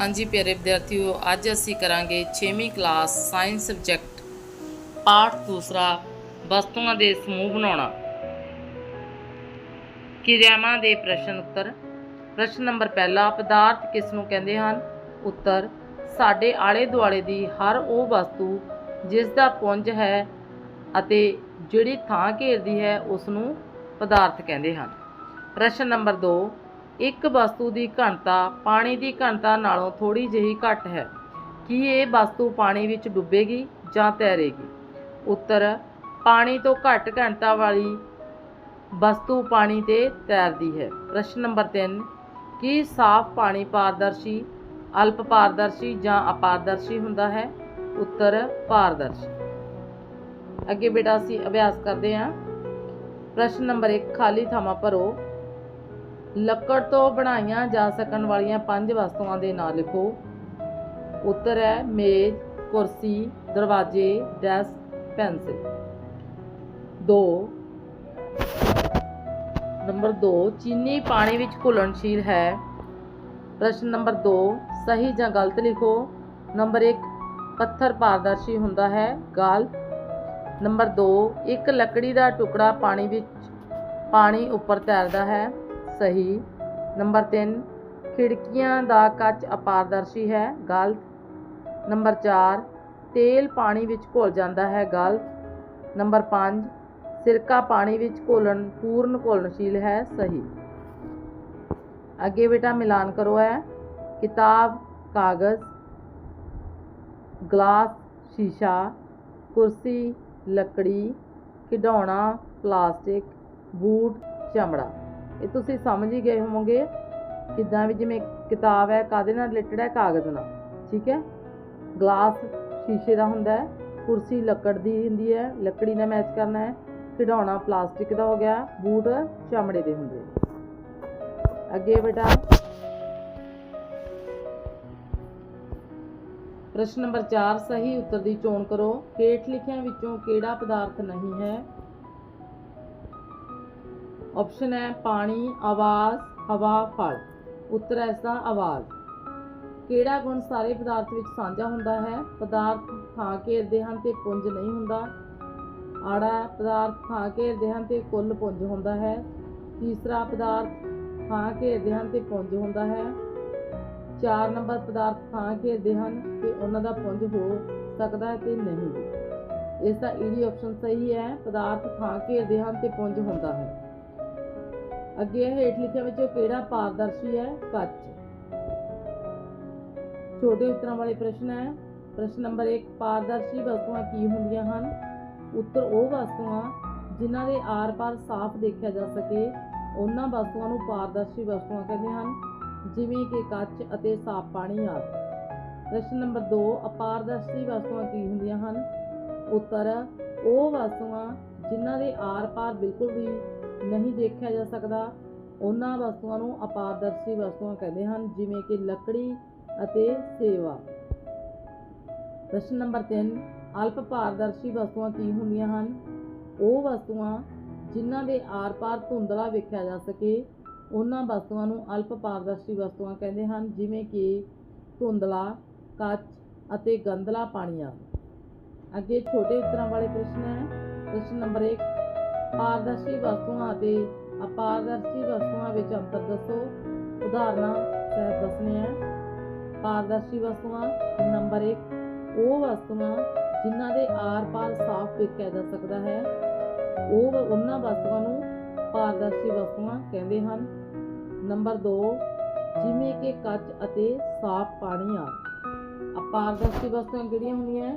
ਹਾਂਜੀ ਪਿਆਰੇ ਵਿਦਿਆਰਥੀਓ, ਅੱਜ ਅਸੀਂ ਕਰਾਂਗੇ 6ਵੀਂ ਕਲਾਸ ਸਾਇੰਸ ਸਬਜੈਕਟ, ਪਾਠ ਦੂਸਰਾ, ਵਸਤੂਆਂ ਦੇ ਸਮੂਹ ਬਣਾਉਣਾ। ਕਿਰਿਆਵਾਂ ਦੇ ਪ੍ਰਸ਼ਨ ਉੱਤਰ। ਪ੍ਰਸ਼ਨ ਨੰਬਰ ਪਹਿਲਾ, ਪਦਾਰਥ ਕਿਸ ਨੂੰ ਕਹਿੰਦੇ ਹਨ? ਉੱਤਰ, ਸਾਡੇ ਆਲੇ ਦੁਆਲੇ ਦੀ ਹਰ ਉਹ ਵਸਤੂ ਜਿਸ ਦਾ ਪੁੰਜ ਹੈ ਅਤੇ ਜਿਹੜੀ ਥਾਂ ਘੇਰਦੀ ਹੈ ਉਸ ਨੂੰ ਪਦਾਰਥ ਕਹਿੰਦੇ ਹਨ। ਪ੍ਰਸ਼ਨ ਨੰਬਰ 2 ਇੱਕ ਵਸਤੂ ਦੀ ਘਣਤਾ ਪਾਣੀ ਦੀ ਘਣਤਾ ਨਾਲੋਂ ਥੋੜੀ ਜਿਹੀ ਘੱਟ ਹੈ। ਕੀ ਇਹ ਵਸਤੂ ਪਾਣੀ ਵਿੱਚ ਡੁੱਬੇਗੀ ਜਾਂ ਤੈਰੇਗੀ? ਉੱਤਰ, ਪਾਣੀ ਤੋਂ ਘੱਟ ਘਣਤਾ ਵਾਲੀ ਵਸਤੂ ਪਾਣੀ ਤੇ ਤੈਰਦੀ ਹੈ। ਪ੍ਰਸ਼ਨ ਨੰਬਰ 3 ਕੀ ਸਾਫ਼ ਪਾਣੀ ਪਾਰਦਰਸ਼ੀ, ਅਲਪ ਪਾਰਦਰਸ਼ੀ ਜਾਂ ਅਪਾਰਦਰਸ਼ੀ ਹੁੰਦਾ ਹੈ? ਉੱਤਰ, ਪਾਰਦਰਸ਼ੀ। ਅੱਗੇ ਬੇਟਾ, ਅਸੀਂ ਅਭਿਆਸ ਕਰਦੇ ਹਾਂ। ਪ੍ਰਸ਼ਨ ਨੰਬਰ 1 ਖਾਲੀ ਥਾਵਾਂ ਭਰੋ। ਲੱਕੜ ਤੋਂ ਬਣਾਈਆਂ ਜਾ ਸਕਣ ਵਾਲੀਆਂ ਪੰਜ ਵਸਤੂਆਂ ਦੇ ਨਾਂ ਲਿਖੋ। ਉੱਤਰ ਹੈ ਮੇਜ਼, ਕੁਰਸੀ, ਦਰਵਾਜ਼ੇ, ਡੈਸਕ, ਪੈਨਸਿਲ। 2 ਨੰਬਰ 2 ਚੀਨੀ ਪਾਣੀ ਵਿੱਚ ਘੁਲਣਸ਼ੀਲ ਹੈ। ਪ੍ਰਸ਼ਨ ਨੰਬਰ 2 ਸਹੀ ਜਾਂ ਗਲਤ ਲਿਖੋ। ਨੰਬਰ 1 ਪੱਥਰ ਪਾਰਦਰਸ਼ੀ ਹੁੰਦਾ ਹੈ ਗਲਤ ਨੰਬਰ 2 ਇੱਕ ਲੱਕੜੀ ਦਾ ਟੁਕੜਾ ਪਾਣੀ ਵਿੱਚ, ਪਾਣੀ ਉੱਪਰ ਤੈਰਦਾ ਹੈ। ਸਹੀ। ਨੰਬਰ 3 ਖਿੜਕੀਆਂ ਦਾ ਕੱਚ ਅਪਾਰਦਰਸ਼ੀ ਹੈ, ਗਲਤ। ਨੰਬਰ 4 ਤੇਲ ਪਾਣੀ ਵਿੱਚ ਘੁਲ ਜਾਂਦਾ ਹੈ, ਗਲਤ। ਨੰਬਰ 5 ਸਿਰਕਾ ਪਾਣੀ ਵਿੱਚ ਘੋਲਣ, ਪੂਰਨ ਘੋਲਣਸ਼ੀਲ ਹੈ, ਸਹੀ। ਅੱਗੇ ਬੇਟਾ ਮਿਲਾਨ ਕਰੋ ਹੈ ਕਿਤਾਬ, ਕਾਗਜ਼, ਗਲਾਸ, ਸ਼ੀਸ਼ਾ, ਕੁਰਸੀ, ਲੱਕੜੀ, ਖਿਡੌਣਾ, ਪਲਾਸਟਿਕ, ਬੂਟ, ਚਮੜਾ। ਇਹ ਤੁਸੀਂ ਸਮਝ ਹੀ ਗਏ ਹੋਵੋਗੇ ਕਿਦਾਂ ਵੀ ਜਿਵੇਂ ਕਿਤਾਬ ਹੈ ਕਾਦੇ ਨਾਲ ਰਿਲੇਟਡ ਹੈ, ਕਾਗਜ਼ ਨਾਲ, ਠੀਕ ਹੈ? ਗਲਾਸ ਸ਼ੀਸ਼ੇ ਦਾ ਹੁੰਦਾ ਹੈ, ਕੁਰਸੀ, ਲੱਕੜ ਦੀ ਹੁੰਦੀ ਹੈ, ਲੱਕੜੀ ਨਾਲ ਮੈਚ ਕਰਨਾ ਹੈ ਖਿਡੌਣਾ ਪਲਾਸਟਿਕ ਦਾ ਹੋ ਗਿਆ, ਬੂਟ ਚਮੜੇ ਦੇ ਹੁੰਦੇ ਅੱਗੇ ਬੇਟਾ, ਪ੍ਰਸ਼ਨ ਨੰਬਰ 4 ਸਹੀ ਉੱਤਰ ਦੀ ਚੋਣ ਕਰੋ, ਹੇਠ ਲਿਖਿਆਂ ਵਿੱਚੋਂ ਕਿਹੜਾ ਪਦਾਰਥ ਨਹੀਂ ਹੈ? ਆਪਸ਼ਨ ਹੈ ਪਾਣੀ, ਆਵਾਜ਼, ਹਵਾ, ਫਲ। ਉੱਤਰ ਹੈ ਇਸਦਾ ਆਵਾਜ਼। ਕਿਹੜਾ ਗੁਣ ਸਾਰੇ ਪਦਾਰਥ ਵਿੱਚ ਸਾਂਝਾ ਹੁੰਦਾ ਹੈ? ਪਦਾਰਥ ਥਾਂ ਘੇਰਦੇ ਹਨ ਤੇ ਪੁੰਜ ਨਹੀਂ ਹੁੰਦਾ। ਆੜਾ ਪਦਾਰਥ ਥਾਂ ਘੇਰਦੇ ਹਨ ਤੇ ਕੁੱਲ ਪੁੰਜ ਹੁੰਦਾ ਹੈ। ਤੀਸਰਾ ਪਦਾਰਥ ਥਾਂ ਘੇਰਦੇ ਹਨ ਤੇ ਪੁੰਜ ਹੁੰਦਾ ਹੈ। ਚਾਰ ਨੰਬਰ ਪਦਾਰਥ ਥਾਂ ਘੇਰਦੇ ਹਨ ਤੇ ਉਹਨਾਂ ਦਾ ਪੁੰਜ ਹੋ ਸਕਦਾ ਹੈ ਤੇ ਨਹੀਂ। ਵੀ। ਇਸ ਦਾ ਈਡੀ ਆਪਸ਼ਨ ਸਹੀ ਹੈ। ਪਦਾਰਥ ਥਾਂ ਘੇਰਦੇ ਹਨ ਤੇ ਪੁੰਜ ਹੁੰਦਾ ਹੈ। ਅੱਗੇ ਹੇਠ ਲਿਖਿਆ ਵਿੱਚੋਂ ਕਿਹੜਾ ਪਾਰਦਰਸ਼ੀ ਹੈ? ਕੱਚ। ਛੋਟੇ ਉੱਤਰਾਂ ਵਾਲੇ ਪ੍ਰਸ਼ਨ ਹੈ। ਪ੍ਰਸ਼ਨ ਨੰਬਰ 1 ਪਾਰਦਰਸ਼ੀ ਵਸਤੂਆਂ ਕੀ ਹੁੰਦੀਆਂ ਹਨ? ਉੱਤਰ ਉਹ ਵਸਤੂਆਂ ਜਿਨ੍ਹਾਂ ਦੇ ਆਰ-ਪਾਰ ਸਾਫ਼ ਦੇਖਿਆ ਜਾ ਸਕੇ। ਉਹਨਾਂ ਵਸਤੂਆਂ ਨੂੰ ਪਾਰਦਰਸ਼ੀ ਵਸਤੂਆਂ ਕਹਿੰਦੇ ਹਨ, ਜਿਵੇਂ ਕਿ ਕੱਚ ਅਤੇ ਸਾਫ਼ ਪਾਣੀ ਆਦਿ। ਪ੍ਰਸ਼ਨ ਨੰਬਰ 2 ਅਪਾਰਦਰਸ਼ੀ ਵਸਤੂਆਂ ਕੀ ਹੁੰਦੀਆਂ ਹਨ? ਉੱਤਰ, ਉਹ ਵਸਤੂਆਂ ਜਿਨ੍ਹਾਂ ਦੇ ਆਰ-ਪਾਰ ਬਿਲਕੁਲ ਵੀ ਨਹੀਂ ਦੇਖਿਆ ਜਾ ਸਕਦਾ। ਉਹਨਾਂ ਵਸਤੂਆਂ ਨੂੰ ਅਪਾਰਦਰਸ਼ੀ ਵਸਤੂਆਂ ਕਹਿੰਦੇ ਹਨ, ਜਿਵੇਂ ਕਿ ਲੱਕੜੀ ਅਤੇ ਸੇਵਾ। ਪ੍ਰਸ਼ਨ ਨੰਬਰ 3 ਅਲਪ ਪਾਰਦਰਸ਼ੀ ਵਸਤੂਆਂ ਕੀ ਹੁੰਦੀਆਂ ਹਨ? ਉਹ ਵਸਤੂਆਂ ਜਿਨ੍ਹਾਂ ਦੇ ਆਰ-ਪਾਰ ਧੁੰਦਲਾ ਵੇਖਿਆ ਜਾ ਸਕੇ, ਉਹਨਾਂ ਵਸਤੂਆਂ ਨੂੰ ਅਲਪ ਪਾਰਦਰਸ਼ੀ ਵਸਤੂਆਂ ਕਹਿੰਦੇ ਹਨ, ਜਿਵੇਂ ਕਿ ਧੁੰਦਲਾ, ਕੱਚ ਅਤੇ ਗੰਧਲਾ ਪਾਣੀ ਆਦਿ ਅੱਗੇ ਛੋਟੇ ਉੱਤਰਾਂ ਵਾਲੇ ਪ੍ਰਸ਼ਨ ਹੈ। ਪ੍ਰਸ਼ਨ ਨੰਬਰ 1 ਪਾਰਦਰਸ਼ੀ ਵਸਤੂਆਂ ਅਤੇ ਅਪਾਰਦਰਸ਼ੀ ਵਸਤੂਆਂ ਵਿੱਚ ਅੰਤਰ ਦੱਸੋ। ਉਦਾਹਰਨਾਂ ਸਹਿਤ ਦੱਸਣੇ ਹੈ ਪਾਰਦਰਸ਼ੀ ਵਸਤੂਆਂ ਨੰਬਰ 1 ਉਹ ਵਸਤੂਆਂ ਜਿਨ੍ਹਾਂ ਦੇ ਆਰ-ਪਾਰ ਸਾਫ਼ ਵੇਖਿਆ ਜਾ ਸਕਦਾ ਹੈ। ਉਹ ਉਹਨਾਂ ਵਸਤੂਆਂ ਨੂੰ ਪਾਰਦਰਸ਼ੀ ਵਸਤੂਆਂ ਕਹਿੰਦੇ ਹਨ। ਨੰਬਰ 2 ਜਿਵੇਂ ਕਿ ਕੱਚ ਅਤੇ ਸਾਫ਼ ਪਾਣੀ ਆ ਅਪਾਰਦਰਸ਼ੀ ਵਸਤੂਆਂ ਕਿਹੜੀਆਂ ਹੁੰਦੀਆਂ?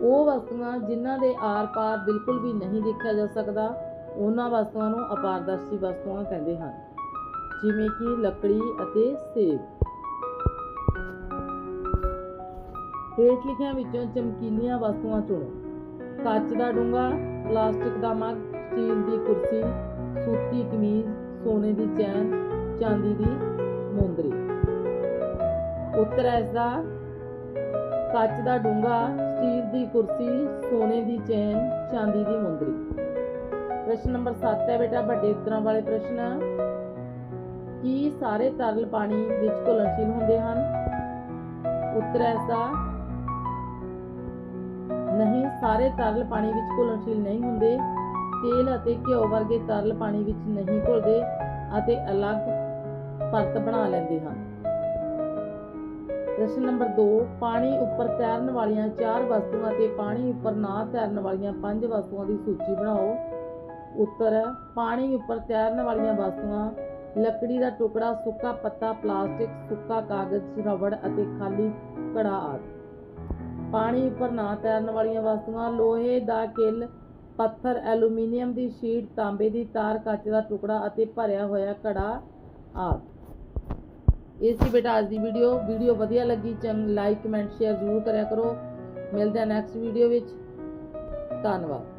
ਉਹ ਵਸਤੂਆਂ ਜਿਨ੍ਹਾਂ ਦੇ ਆਰ-ਪਾਰ ਬਿਲਕੁਲ ਵੀ ਨਹੀਂ ਦੇਖਿਆ ਜਾ ਸਕਦਾ, ਉਹਨਾਂ ਵਸਤੂਆਂ ਨੂੰ ਅਪਾਰਦਰਸ਼ੀ ਵਸਤੂਆਂ ਕਹਿੰਦੇ ਹਨ, ਜਿਵੇਂ ਕਿ ਲੱਕੜੀ ਅਤੇ ਸੇਬ। ਹੇਠ ਲਿਖਿਆਂ ਵਿੱਚੋਂ ਚਮਕੀਲੀਆਂ ਵਸਤੂਆਂ ਚੁਣੋ। ਕੱਚ ਦਾ ਡੂੰਘਾ, ਪਲਾਸਟਿਕ ਦਾ ਮੱਗ, ਸਟੀਲ ਦੀ ਕੁਰਸੀ, ਸੂਤੀ ਕਮੀਜ਼, ਸੋਨੇ ਦੀ ਚੈਨ, ਚਾਂਦੀ ਦੀ ਮੁੰਦਰੀ। ਉੱਤਰ ਹੈ ਇਸ ਦਾ ਕੱਚ ਦਾ ਡੂੰਘਾ ਸਟੀਲ ਦੀ ਕੁਰਸੀ, ਸੋਨੇ ਦੀ ਚੈਨ, ਚਾਂਦੀ ਦੀ ਮੁੰਦਰੀ। ਪ੍ਰਸ਼ਨ ਨੰਬਰ 7 ਹੈ ਬੇਟਾ, ਵੱਡੇ ਉੱਤਰਾਂ ਵਾਲੇ ਪ੍ਰਸ਼ਨ। ਕੀ ਸਾਰੇ ਤਰਲ ਪਾਣੀ ਵਿੱਚ ਘੁਲਣਸ਼ੀਲ ਹੁੰਦੇ ਹਨ? ਉੱਤਰ ਹੈ ਇਸਦਾ, ਨਹੀਂ, ਸਾਰੇ ਤਰਲ ਪਾਣੀ ਵਿੱਚ ਘੁਲਣਸ਼ੀਲ ਨਹੀਂ ਹੁੰਦੇ। ਤੇਲ ਅਤੇ ਘਿਓ ਵਰਗੇ ਤਰਲ ਪਾਣੀ ਵਿੱਚ ਨਹੀਂ ਘੁਲਦੇ ਅਤੇ ਅਲੱਗ ਪਰਤ ਬਣਾ ਲੈਂਦੇ ਹਨ। ਪ੍ਰਸ਼ਨ ਨੰਬਰ 2 ਪਾਣੀ ਉੱਪਰ ਤੈਰਨ ਵਾਲੀਆਂ ਚਾਰ ਵਸਤੂਆਂ ਅਤੇ ਪਾਣੀ ਉੱਪਰ ਨਾ ਤੈਰਨ ਵਾਲੀਆਂ ਪੰਜ ਵਸਤੂਆਂ ਦੀ ਸੂਚੀ ਬਣਾਓ। ਉੱਤਰ, ਪਾਣੀ ਉੱਪਰ ਤੈਰਨ ਵਾਲੀਆਂ ਵਸਤੂਆਂ, ਲੱਕੜੀ ਦਾ ਟੁਕੜਾ, ਸੁੱਕਾ ਪੱਤਾ, ਪਲਾਸਟਿਕ, ਸੁੱਕਾ ਕਾਗਜ਼, ਰਬੜ ਅਤੇ ਖਾਲੀ ਘੜਾ ਆਦਿ। ਪਾਣੀ ਉੱਪਰ ਨਾ ਤੈਰਨ ਵਾਲੀਆਂ ਵਸਤੂਆਂ, ਲੋਹੇ ਦਾ ਕਿੱਲ, ਪੱਥਰ, ਐਲੂਮੀਨੀਅਮ ਦੀ ਸ਼ੀਟ, ਤਾਂਬੇ ਦੀ ਤਾਰ, ਕੱਚ ਦਾ ਟੁਕੜਾ ਅਤੇ ਭਰਿਆ ਹੋਇਆ ਘੜਾ ਆਦਿ। ਇਹ ਸੀ ਬੇਟਾ ਅੱਜ ਦੀ ਵੀਡੀਓ ਵੀਡੀਓ ਵਧੀਆ ਲੱਗੀ ਚੰਗ ਲਾਈਕ ਕਮੈਂਟ ਸ਼ੇਅਰ ਜ਼ਰੂਰ ਕਰਿਆ ਕਰੋ। ਮਿਲਦੇ ਹਾਂ ਨੈਕਸਟ ਵੀਡੀਓ ਵਿੱਚ। ਧੰਨਵਾਦ।